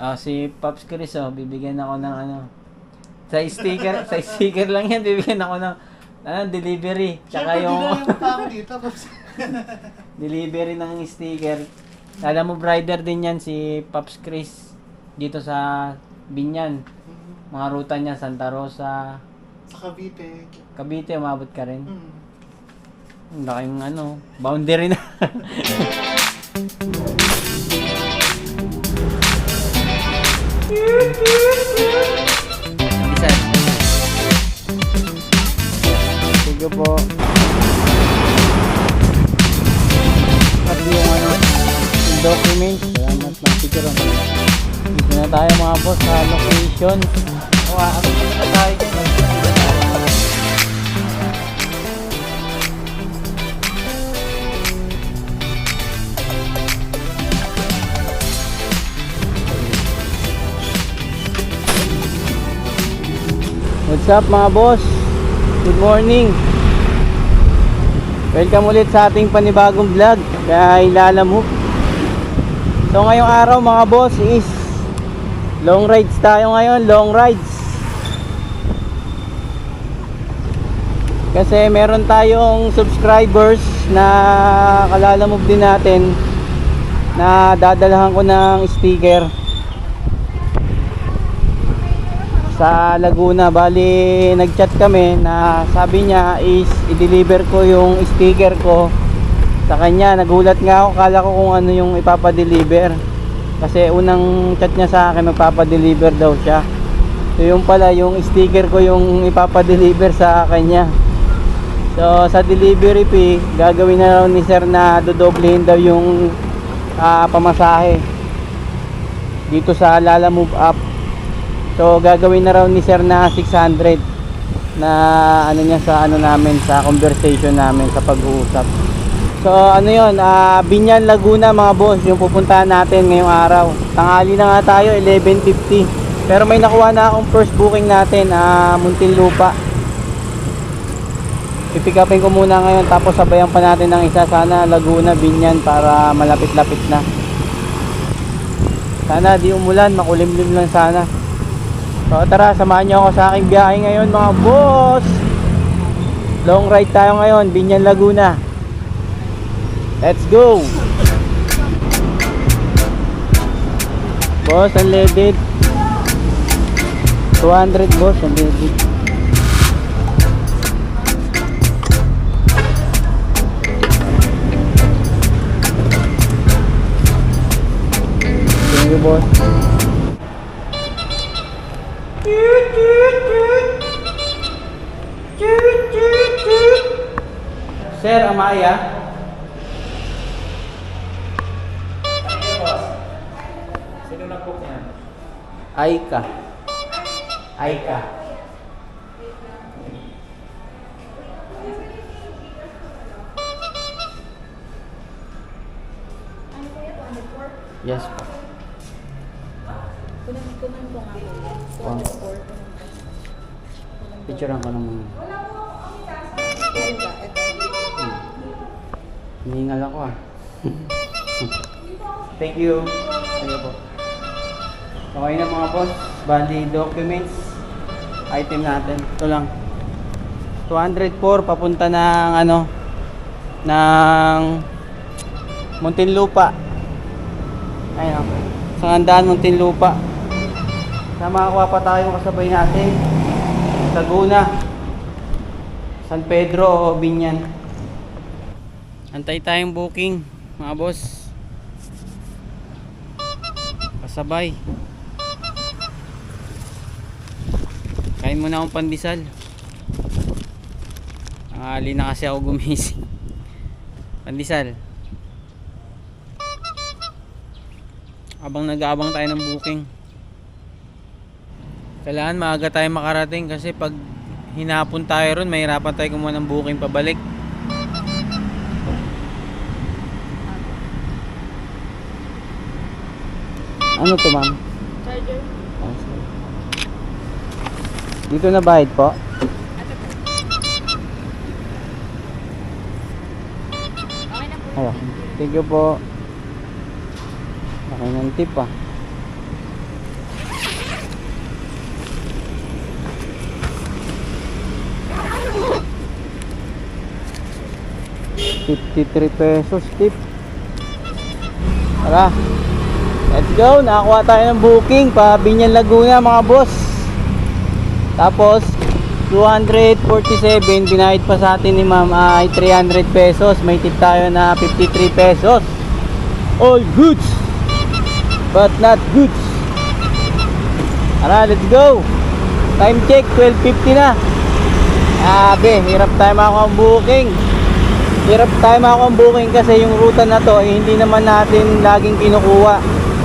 Ah, si Pops Chris, oh, bibigyan ako ng ano. Sa sticker, sa sticker lang yan, bibigyan ako ng ano, delivery. Tsaka Siyempre, yung yung... yung tao dito. Pops. delivery ng sticker. Alam mo, rider din yan si Pops Chris dito sa Binyan. Mga ruta niya, Santa Rosa, Sa Cavite. Cavite, umabot ka rin. Hmm. Ang laking ano, boundary na. Bisan. Sige po. At yung ano, yung documents. Salamat ng picture. Dito na tayo mga boss sa location. O, ano na tayo dyan? What's up mga boss? Good morning. Welcome ulit sa ating panibagong vlog kay Lala Move. So ngayong araw mga boss is long rides tayo ngayon, long rides. Kasi meron tayong subscribers na kalala move din natin na dadalahan ko ng sticker sa Laguna bali nagchat kami na sabi niya is i-deliver ko yung sticker ko sa kanya. Nagulat nga ako kala ko kung ano yung ipapadeliver. Kasi unang chat niya sa akin magpapadeliver daw siya. So yung pala yung sticker ko yung ipapadeliver sa kanya. So sa delivery fee gagawin na raw ni sir na dodoblehin daw yung ah, pamasahe dito sa Lala Move Up So gagawin na raw ni sir na 600 na ano niya sa ano namin sa conversation namin sa pag-uusap. So ano 'yon, ah Binyan Laguna mga boss, yung pupuntahan natin ngayong araw. Tanghali na nga tayo 11:50. Pero may nakuha na akong first booking natin, ah Muntinlupa. Pipick upin ko muna ngayon tapos sabayan pa natin ng isa sana Laguna, Binyan para malapit-lapit na. Sana di umulan, makulimlim lang sana. So tara, samahan niyo ako sa aking biyahe ngayon mga boss. Long ride tayo ngayon, Binyan Laguna. Let's go. Boss, unleaded. 200 boss, unleaded. Thank you, boss. Sir Amaya. Sino nag-book niyan? Aika. Aika. Po? Po? Yes po. Picturean ko ba? Ito. Hmm. Hinihingal ako ah. Thank you. Thank you po. Okay na mga boss. Bali documents. Item natin. Ito lang. 204 papunta ng ano ng Muntinlupa. Ayun. Sa Ngandaan, Muntinlupa. Na makakuha pa tayo kasabay natin. Laguna. San Pedro Binyan. Antay tayong booking, mga boss. Kasabay. Kain muna akong pandesal. Tanghali na kasi ako gumising. Pandesal. Abang nag-aabang tayo ng booking. Kailangan maaga tayo makarating kasi pag hinapon tayo ron, mahirapan tayo kumuha ng booking pabalik. Ano to ma'am? Charger. Ah. Dito na bayad po? Okay na po. Ayan. Thank you po. Okay ng tip ah. 53 pesos tip. Tara. Let's go. Nakakuha tayo ng booking pa Binyan Laguna mga boss. Tapos 247 binayad pa sa atin ni ma'am ay 300 pesos. May tip tayo na 53 pesos. All goods but not goods. Tara, let's go. Time check 12:50 na. Abe, hirap tayo makakuha ng booking. Hirap tayo booking kasi yung ruta na to eh, hindi naman natin laging kinukuha.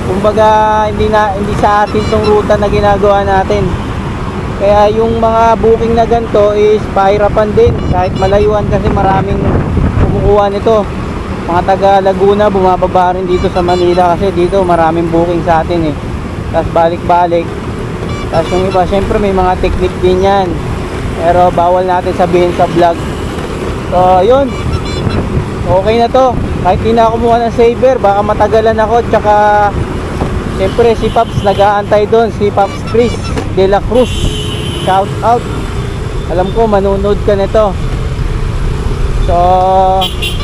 Kumbaga hindi na hindi sa atin tong ruta na ginagawa natin. Kaya yung mga booking na ganito is pahirapan din kahit malayuan kasi maraming kumukuha nito. Mga taga Laguna bumababa rin dito sa Manila kasi dito maraming booking sa atin eh. Tapos balik-balik. Tapos yung iba syempre may mga technique din yan. Pero bawal natin sabihin sa vlog. So yun. Okay na to. Kahit di na kumuha ng saver, baka matagalan ako. Tsaka syempre si Paps nag-aantay doon. Si Paps Chris De La Cruz. Shout out. Alam ko manunod ka nito. So,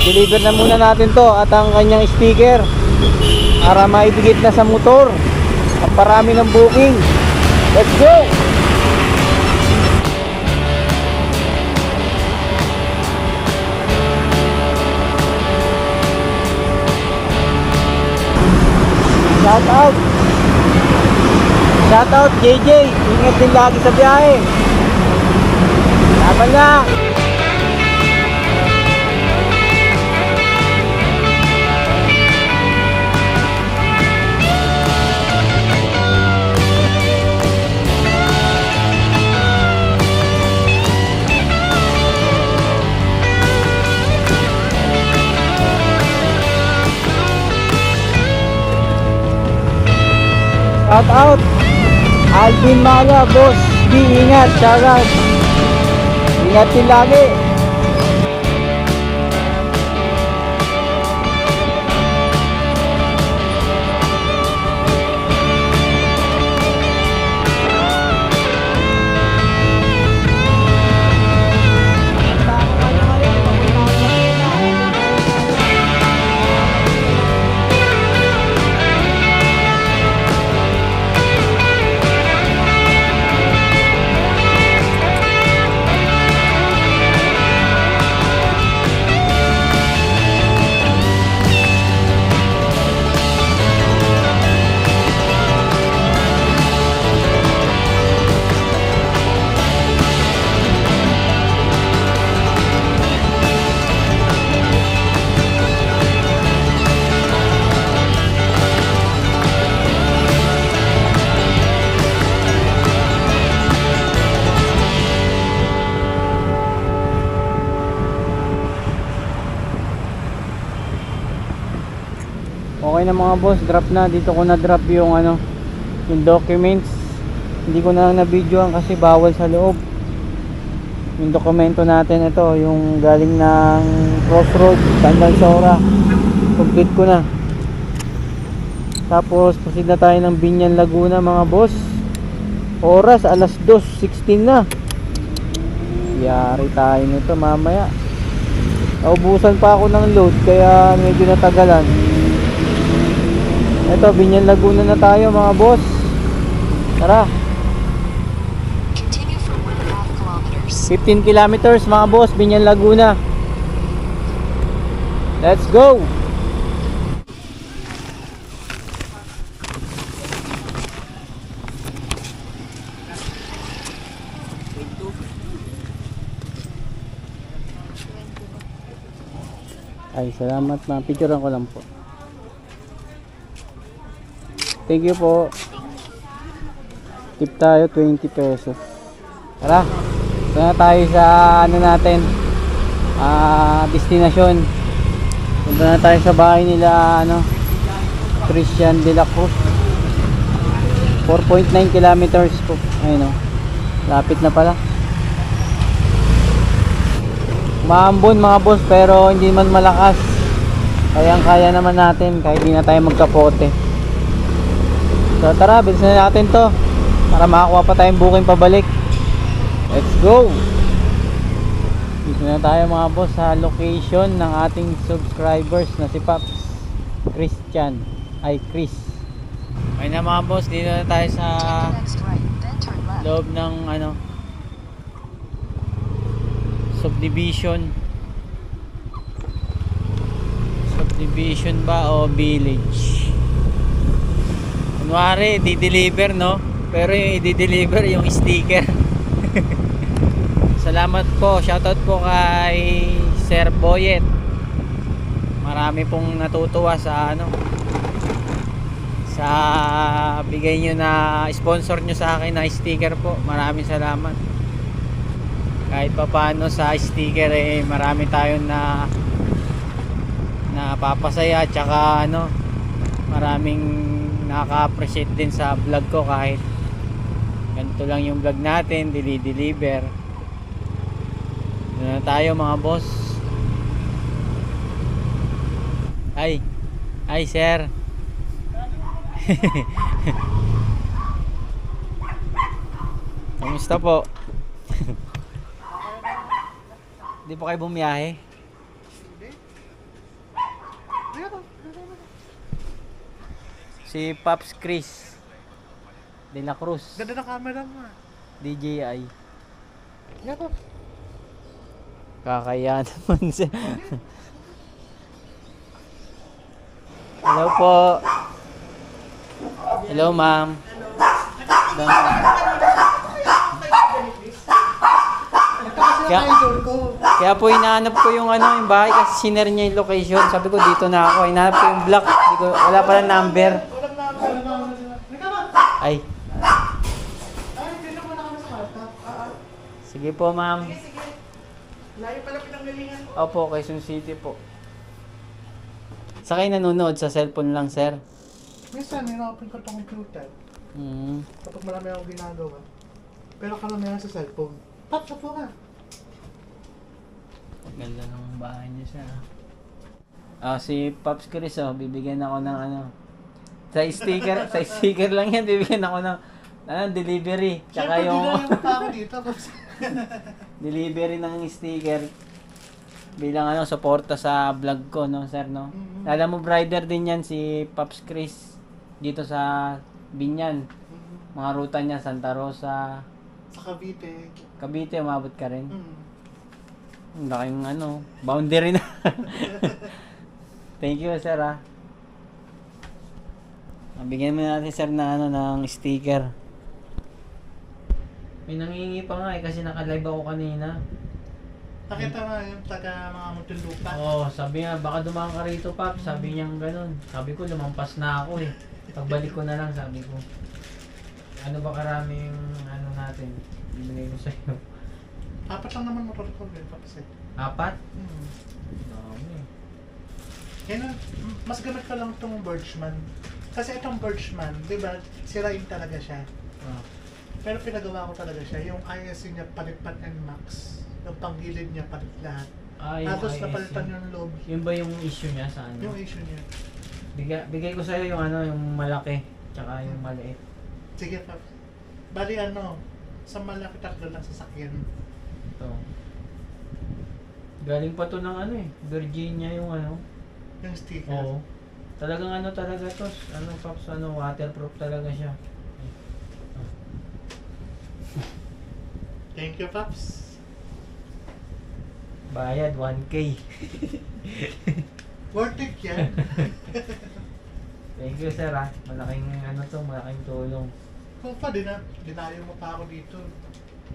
deliver na muna natin to at ang kanyang sticker para maibigit na sa motor. Ang parami ng booking. Let's go! Shout out JJ! Ingat din lagi sa biyahe! Laban lang! Shout out! Alvin Mala, boss! Di ingat, out! Ingat lagi! Okay na mga boss, drop na. Dito ko na drop yung ano, yung documents. Hindi ko na na-videoan kasi bawal sa loob. Yung dokumento natin ito, yung galing ng Crossroads, Tandan Sora. Complete ko na. Tapos, proceed na tayo ng Binyan Laguna mga boss. Oras, alas 2.16 na. Yari tayo nito mamaya. Naubusan pa ako ng load kaya medyo natagalan. Ito, Binyan Laguna na tayo mga boss. Tara, Continue for 1.5 kilometers. 15 kilometers mga boss, Binyan Laguna. Let's go! Ay, salamat. Picturean ko lang po. Thank you po. Tip tayo 20 pesos. Tara. Na tayo sa ano natin. Ah, destinasyon. Punta na tayo sa bahay nila ano Christian de la Cruz. 4.9 kilometers po. Ayun oh. Lapit na pala. Maambon mga boss pero hindi man malakas. Kayang kaya naman natin kahit di na tayo magkapote. So tara, bilisan na natin to para makakuha pa tayong booking pabalik. Let's go! Dito na tayo mga boss sa location ng ating subscribers na si Paps Christian ay Chris. Okay na mga boss, dito na tayo sa loob ng ano subdivision subdivision ba o village kunwari di-deliver no? Pero yung i-deliver yung sticker. Salamat po. Shoutout po kay Sir Boyet. Marami pong natutuwa sa ano sa bigay nyo na sponsor nyo sa akin na sticker po. Maraming salamat. Kahit pa paano sa sticker eh marami tayong na napapasaya tsaka ano maraming nakaka-appreciate din sa vlog ko kahit ganito lang yung vlog natin dili-deliver Doon na tayo mga boss ay ay sir Kamusta po? Hindi po kayo bumiyahe? Si Pops Chris De La Cruz Ganda ng camera mo ah. DJI Pops. Kakaya naman siya Hello po Hello ma'am Ito kasi Kaya- ang idol ko. Kaya po hinahanap ko yung ano, yung bahay kasi sinare niya yung location. Sabi ko dito na ako. Hinahanap ko yung block. Hindi ko, wala pala number. Walang na, walang na, walang na. Halika ba? Ay, Ay, dito muna kami sa kwarto. Ah, ah. sige po ma'am. Layo pala pinanggalingan ko. Opo, Quezon City po. Sa kayo nanonood sa cellphone lang, sir? Minsan, nina-open ko itong computer. Hmm. Kapag marami akong ginagawa. Pero karamihan sa cellphone. Pop, sapo ka. Ganda ng bahay niya siya. Ah, si Pops Chris, oh, bibigyan ako ng ano. Sa sticker, sa sticker lang yan, bibigyan ako ng ano, delivery. Tsaka Siyempre, yung... yung tao dito. Pops. delivery ng sticker bilang ano suporta sa vlog ko no sir no Mhm. alam mo rider din yan si Pops Chris dito sa Binyan Mhm. mga ruta niya Santa Rosa Sa Cavite. Cavite umabot ka rin Mm. ang laking ano boundary na thank you sir Ah, bigyan mo natin sir na ano ng sticker may nangingi pa nga eh kasi naka-live ako kanina Nakita nga yung taga mga Muntinlupa. Oo, sabi nga, baka dumaan ka rito, Pap. Sabi niya ganun. Sabi ko, lumampas na ako eh. Pagbalik ko na lang, sabi ko. Ano ba karaming ano natin? Ibigay ko sa'yo. Apat lang naman motor ko. Pops eh. Apat? Hmm. Dami. Kaya mas gamit ko lang itong Birchman. Kasi itong Birchman, di ba, sirain talaga siya. Ah. Pero pinagawa ko talaga siya. Yung ISC niya, palipat and max. Yung panggilid niya, palit lahat. Ah, yung Tapos ISC. napalitan yung loob. Yun ba yung issue niya sa ano? Yung issue niya. Bigay, bigay ko sa'yo yung ano, yung malaki. Tsaka yung maliit. Sige, Pops. Bali ano, sa malaki tatlo lang sasakyan. Ito. Galing pa to ng ano eh. Virginia yung ano. Yung sticker. Oo. Talagang ano talaga to, ano Pops, ano, waterproof talaga siya. Thank you, Pops. Bayad 1k. Worth it yan. Thank you sir ah. Malaking ano to, malaking tulong. Kung pa, dina, dinayo mo pa ako dito.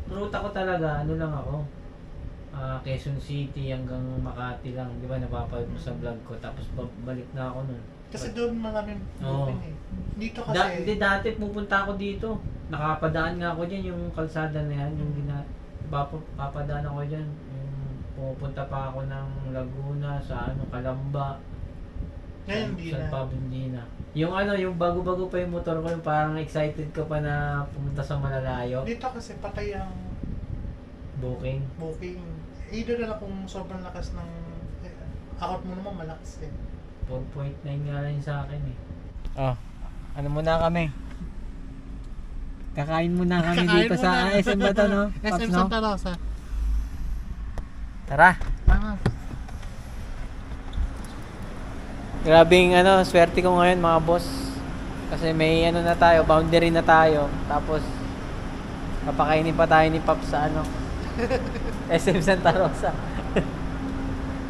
Ruta ko talaga, ano lang ako. Ah, Quezon City hanggang Makati lang, 'di ba? Napapanood mo sa vlog ko tapos balik na ako nun. Kasi doon maraming Oo. open eh. Dito kasi, Da, hindi dati pupunta ako dito. Nakapadaan nga ako diyan yung kalsada na yan, yung gina papa, papadaan ako. Yung pupunta pa ako ng Laguna sa ano Kalamba. ngayon San- di San na. Pablo hindi na. Yung ano, yung bago-bago pa yung motor ko, yung parang excited ka pa na pumunta sa malalayo. Dito kasi patay ang Booking. booking. Either na lang kung sobrang lakas ng... Eh, akot mo naman malakas eh. 4.9 nga lang sa akin eh. Oh, ano muna kami? Kakain muna kami Kakain dito sa muna. SM ba to, no? Pops, SM no? Santa Rosa. Tara. Ah, Grabing ano, swerte ko ngayon mga boss. Kasi may ano na tayo, boundary na tayo. Tapos, papakainin pa tayo ni Pop sa ano, SM Santa Rosa.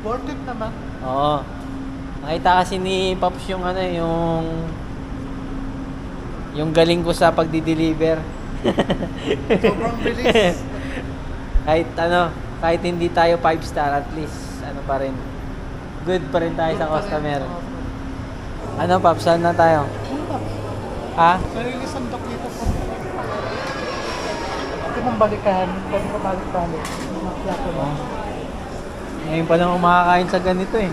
worth it naman. Oo. Nakita kasi ni Pops yung ano, yung yung galing ko sa pagdi-deliver. Sobrang bilis. kahit ano, kahit hindi tayo 5 star, at least ano pa rin. Good pa rin tayo sa customer. Ano, Pops, saan na tayo? Ha? Sarili sandok dito po. Ito mong balikan. Pwede ko balik-balik. Ngayon pa lang ako makakain sa ganito eh.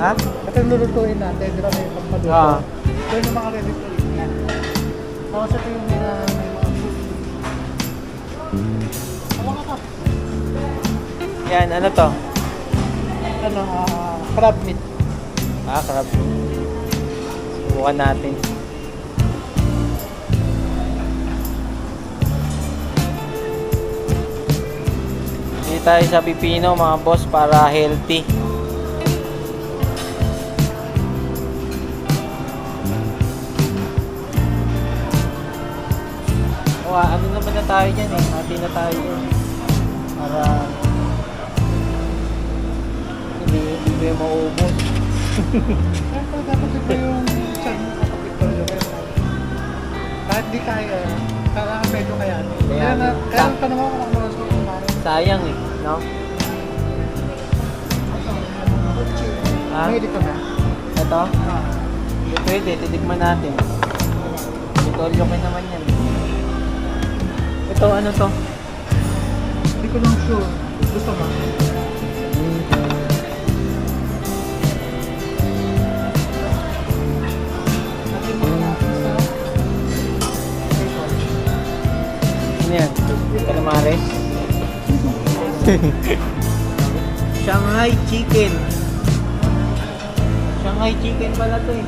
Ha? Yung lulutuin natin. Di ba may pagmaluto? Ah. Ito yung mga ready to eat na. Tapos ito yung mga may mga food. Ano ka pa? Yan, ano to? Ano, ah, crab meat. Ah, crab. Subukan natin. Hindi tayo sa pipino mga boss para healthy. Ano naman na tayo dyan eh. Hati na tayo dyan. Para hindi, hindi mo maubos. Dapat ito yung chan mo kapag ito yung Kahit di kaya, kailangan medyo kaya. Kaya, na, kaya ta- pa naman kung gusto ko kumain. Sayang eh, no? Ah? May dito na. Ito? Ah. Pwede, titigman natin. Vitolyo kayo naman yan. Ito, ano to? Hindi ko lang sure. Gusto mo? Ano yan? Calamares? Shanghai chicken. Shanghai chicken pala to eh.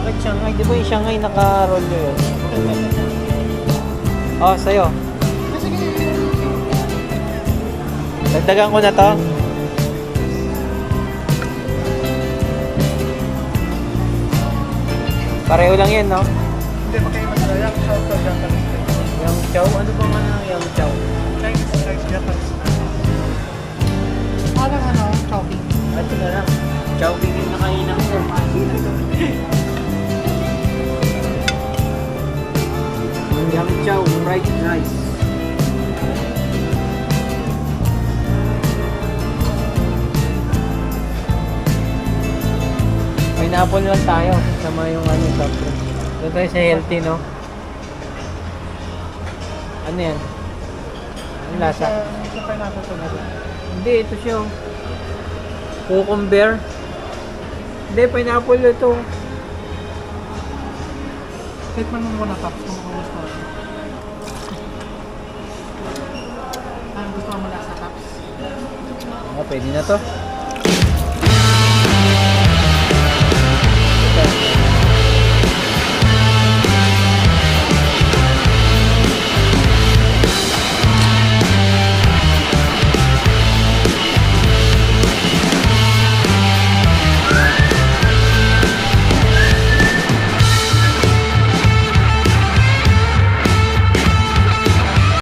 Bakit Shanghai? Di ba yung Shanghai naka-roll yun? Oh, sa'yo. Dagdagan ko na to. Pareho lang yan, no? Hindi, magkaiba sila. Yung South or Japanese style. Yung chow, ano ba nga ng yung chow? Chinese style, Japanese style. Parang ano, chopping. Ito na lang. Chow bigyan na kainan ko. Yung chow, fried rice. Pineapple lang tayo. Sama yung ano, soft drinks. Doon tayo sa healthy, no? Ano yan? Ano lasa? Sa pineapple to na. Hindi, ito siya. oh. Cucumber. Hindi, pineapple ito. Tikman mo muna pa kung gusto mo. Ah, gusto mo muna sa cups? Oh, pwede na to.